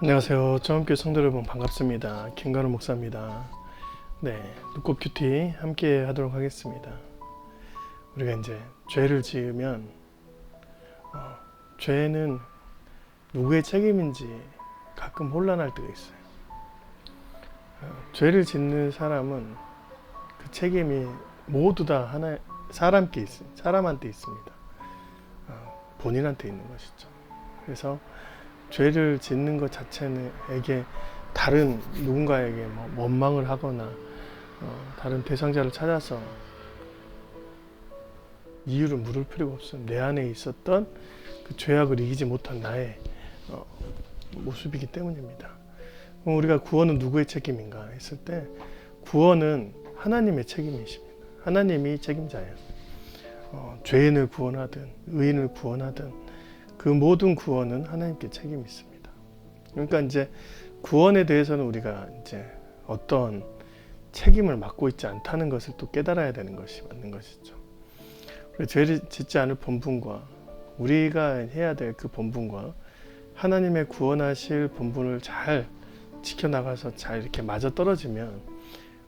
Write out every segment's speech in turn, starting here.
안녕하세요. 처음교 성도 여러분 반갑습니다. 김가루 목사입니다. 네, 눈꽃 큐티 함께 하도록 하겠습니다. 우리가 이제 죄를 지으면 어, 죄는 누구의 책임인지 가끔 혼란할 때가 있어요. 어, 죄를 짓는 사람은 그 책임이 모두 다 하나 사람께 있 사람한테 있습니다. 어, 본인한테 있는 것이죠. 그래서 죄를 짓는 것 자체에게 다른 누군가에게 뭐 원망을 하거나 어, 다른 대상자를 찾아서 이유를 물을 필요가 없어요. 내 안에 있었던 그 죄악을 이기지 못한 나의 어, 모습이기 때문입니다. 우리가 구원은 누구의 책임인가 했을 때 구원은 하나님의 책임이십니다. 하나님이 책임자예요. 어, 죄인을 구원하든 의인을 구원하든 그 모든 구원은 하나님께 책임이 있습니다. 그러니까 이제 구원에 대해서는 우리가 이제 어떤 책임을 맡고 있지 않다는 것을 또 깨달아야 되는 것이 맞는 것이죠. 죄를 짓지 않을 본분과 우리가 해야 될 그 본분과 하나님의 구원하실 본분을 잘 지켜나가서 잘 이렇게 맞아 떨어지면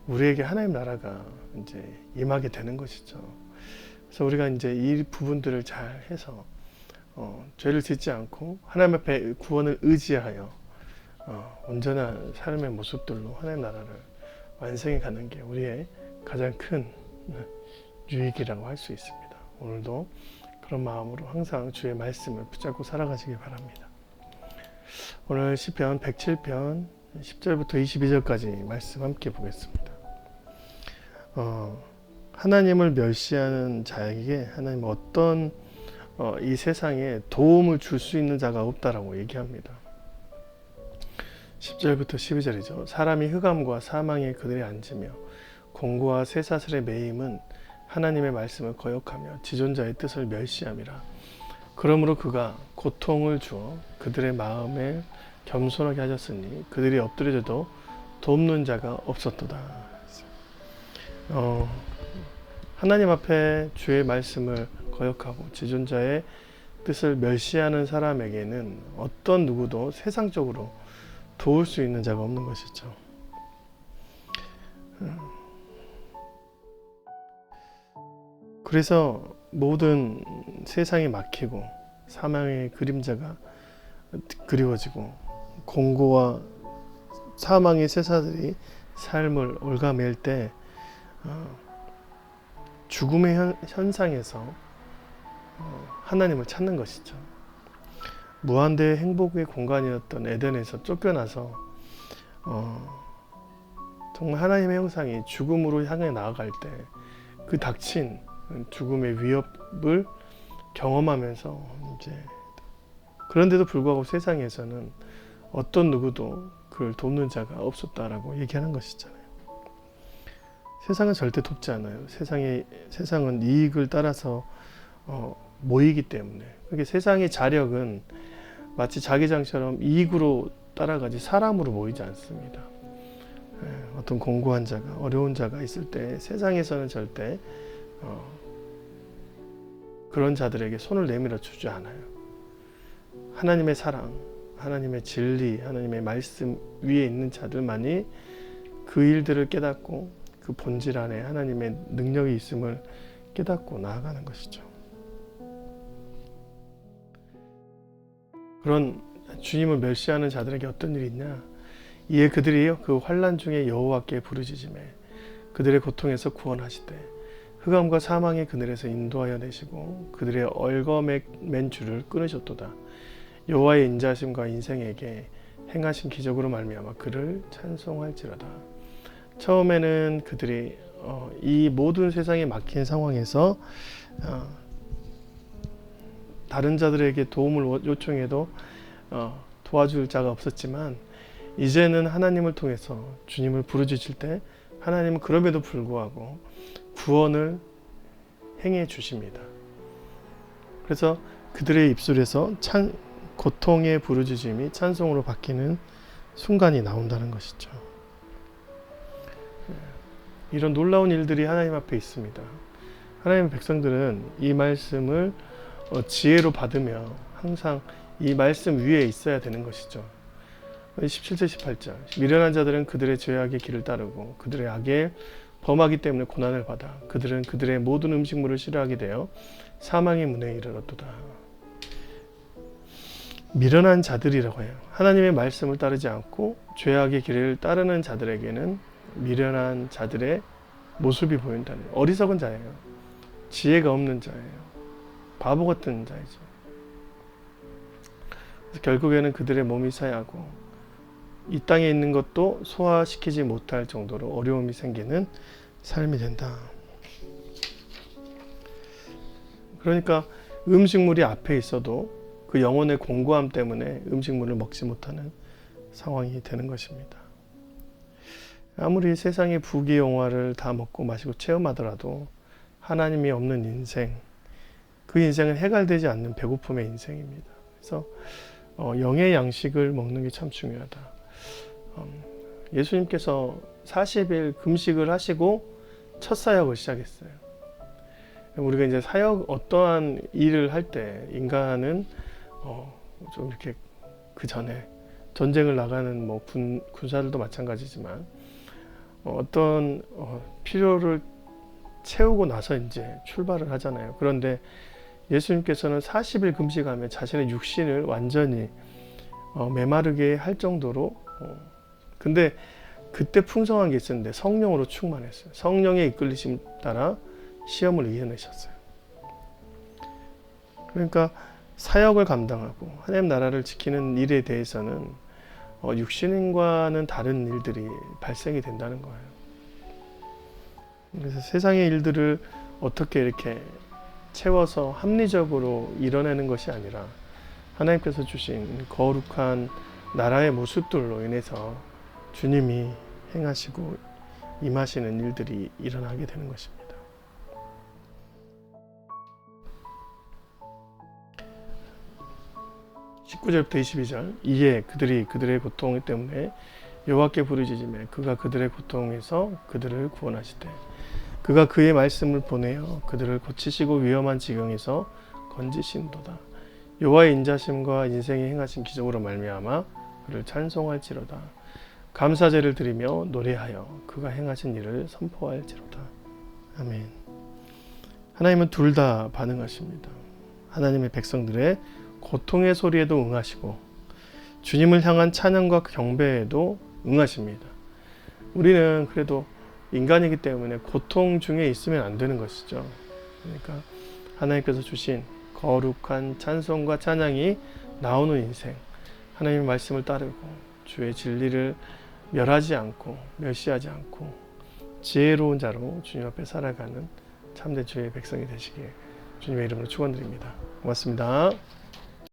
우리에게 하나님 나라가 이제 임하게 되는 것이죠. 그래서 우리가 이제 이 부분들을 잘 해서 어, 죄를 짓지 않고 하나님 앞에 구원을 의지하여 어, 온전한 삶의 모습들로 하나님 나라를 완성해 가는 게 우리의 가장 큰 유익이라고 할 수 있습니다. 오늘도 그런 마음으로 항상 주의 말씀을 붙잡고 살아가시기 바랍니다. 오늘 시편 107편 10절부터 22절까지 말씀 함께 보겠습니다. 어, 하나님을 멸시하는 자에게 하나님 어떤 어, 이 세상에 도움을 줄 수 있는 자가 없다라고 얘기합니다. 10절부터 12절이죠. 사람이 흑암과 사망에 그들이 앉으며 공고와 쇠사슬의 매임은 하나님의 말씀을 거역하며 지존자의 뜻을 멸시함이라. 그러므로 그가 고통을 주어 그들의 마음에 겸손하게 하셨으니 그들이 엎드려져도 돕는 자가 없었도다. 어, 하나님 앞에 주의 말씀을 거역하고 지존자의 뜻을 멸시하는 사람에게는 어떤 누구도 세상적으로 도울 수 있는 자가 없는 것이죠. 음. 그래서 모든 세상이 막히고 사망의 그림자가 그리워지고 공고와 사망의 세사들이 삶을 올가맬 때 어, 죽음의 현, 현상에서 어, 하나님을 찾는 것이죠. 무한대의 행복의 공간이었던 에덴에서 쫓겨나서 어, 정말 하나님의 형상이 죽음으로 향해 나아갈 때 그 닥친 죽음의 위협을 경험하면서 이제 그런데도 불구하고 세상에서는 어떤 누구도 그를 돕는 자가 없었다라고 얘기하는 것이잖아요. 세상은 절대 돕지 않아요. 세상의 세상은 이익을 따라서 어, 모이기 때문에 그게 세상의 자력은 마치 자기장처럼 이익으로 따라가지 사람으로 모이지 않습니다. 예, 어떤 공고한 자가 어려운 자가 있을 때 세상에서는 절대 어, 그런 자들에게 손을 내밀어 주지 않아요. 하나님의 사랑, 하나님의 진리, 하나님의 말씀 위에 있는 자들만이 그 일들을 깨닫고 그 본질 안에 하나님의 능력이 있음을 깨닫고 나아가는 것이죠. 그런 주님을 멸시하는 자들에게 어떤 일이 있냐? 이에 그들이 그 환란 중에 여호와께 부르짖음에 그들의 고통에서 구원하시되 흑암과 사망의 그늘에서 인도하여 내시고 그들의 얼거맨 줄을 끊으셨도다. 여호와의 인자심과 인생에게 행하신 기적으로 말미암아 그를 찬송할지라다. 처음에는 그들이 어, 이 모든 세상에 막힌 상황에서 어, 다른 자들에게 도움을 요청해도 어, 도와줄 자가 없었지만 이제는 하나님을 통해서 주님을 부르짖을 때 하나님은 그럼에도 불구하고 구원을 행해 주십니다. 그래서 그들의 입술에서 찬, 고통의 부르짖음이 찬송으로 바뀌는 순간이 나온다는 것이죠. 이런 놀라운 일들이 하나님 앞에 있습니다. 하나님의 백성들은 이 말씀을 어, 지혜로 받으며 항상 이 말씀 위에 있어야 되는 것이죠. 17절 18절 미련한 자들은 그들의 죄악의 길을 따르고 그들의 악에 범하기 때문에 고난을 받아 그들은 그들의 모든 음식물을 싫어하게 되어 사망의 문에 이르렀도다. 미련한 자들이라고 해요. 하나님의 말씀을 따르지 않고 죄악의 길을 따르는 자들에게는 미련한 자들의 모습이 보인다는. 어리석은 자예요. 지혜가 없는 자예요. 바보 같은 자이죠. 결국에는 그들의 몸이 사야하고 이 땅에 있는 것도 소화시키지 못할 정도로 어려움이 생기는 삶이 된다. 그러니까 음식물이 앞에 있어도 그 영혼의 공고함 때문에 음식물을 먹지 못하는 상황이 되는 것입니다. 아무리 세상의 부귀 영화를 다 먹고 마시고 체험하더라도 하나님이 없는 인생, 그 인생은 해갈되지 않는 배고픔의 인생입니다. 그래서 어, 영의 양식을 먹는 게 참 중요하다. 음, 예수님께서 40일 금식을 하시고 첫 사역을 시작했어요. 우리가 이제 사역 어떠한 일을 할 때 인간은 어, 좀 이렇게 그 전에 전쟁을 나가는 뭐 군, 군사들도 마찬가지지만 어, 어떤 어, 필요를 채우고 나서 이제 출발을 하잖아요. 그런데 예수님께서는 40일 금식하며 자신의 육신을 완전히 어, 메마르게 할 정도로 어, 근데 그때 풍성한 게 있었는데 성령으로 충만했어요. 성령의 이끌리심 따라 시험을 이겨내셨어요. 그러니까 사역을 감당하고 하나님 나라를 지키는 일에 대해서는 어, 육신과는 다른 일들이 발생이 된다는 거예요. 그래서 세상의 일들을 어떻게 이렇게 채워서 합리적으로 이뤄내는 것이 아니라 하나님께서 주신 거룩한 나라의 모습들로 인해서 주님이 행하시고 임하시는 일들이 일어나게 되는 것입니다. (19절부터 22절) 이에 그들이 그들의 고통 때문에 여호와께 부르짖으며 그가 그들의 고통에서 그들을 구원하시되 그가 그의 말씀을 보내어 그들을 고치시고 위험한 지경에서 건지신도다. 여호와의 인자심과 인생의 행하신 기적으로 말미암아 그를 찬송할지로다. 감사제를 드리며 노래하여 그가 행하신 일을 선포할지로다. 아멘. 하나님은 둘 다 반응하십니다. 하나님의 백성들의 고통의 소리에도 응하시고 주님을 향한 찬양과 경배에도 응하십니다. 우리는 그래도 인간이기 때문에 고통 중에 있으면 안 되는 것이죠. 그러니까 하나님께서 주신 거룩한 찬송과 찬양이 나오는 인생, 하나님의 말씀을 따르고 주의 진리를 멸하지 않고 멸시하지 않고 지혜로운 자로 주님 앞에 살아가는 참된 주의 백성이 되시길 주님의 이름으로 축원드립니다. 고맙습니다.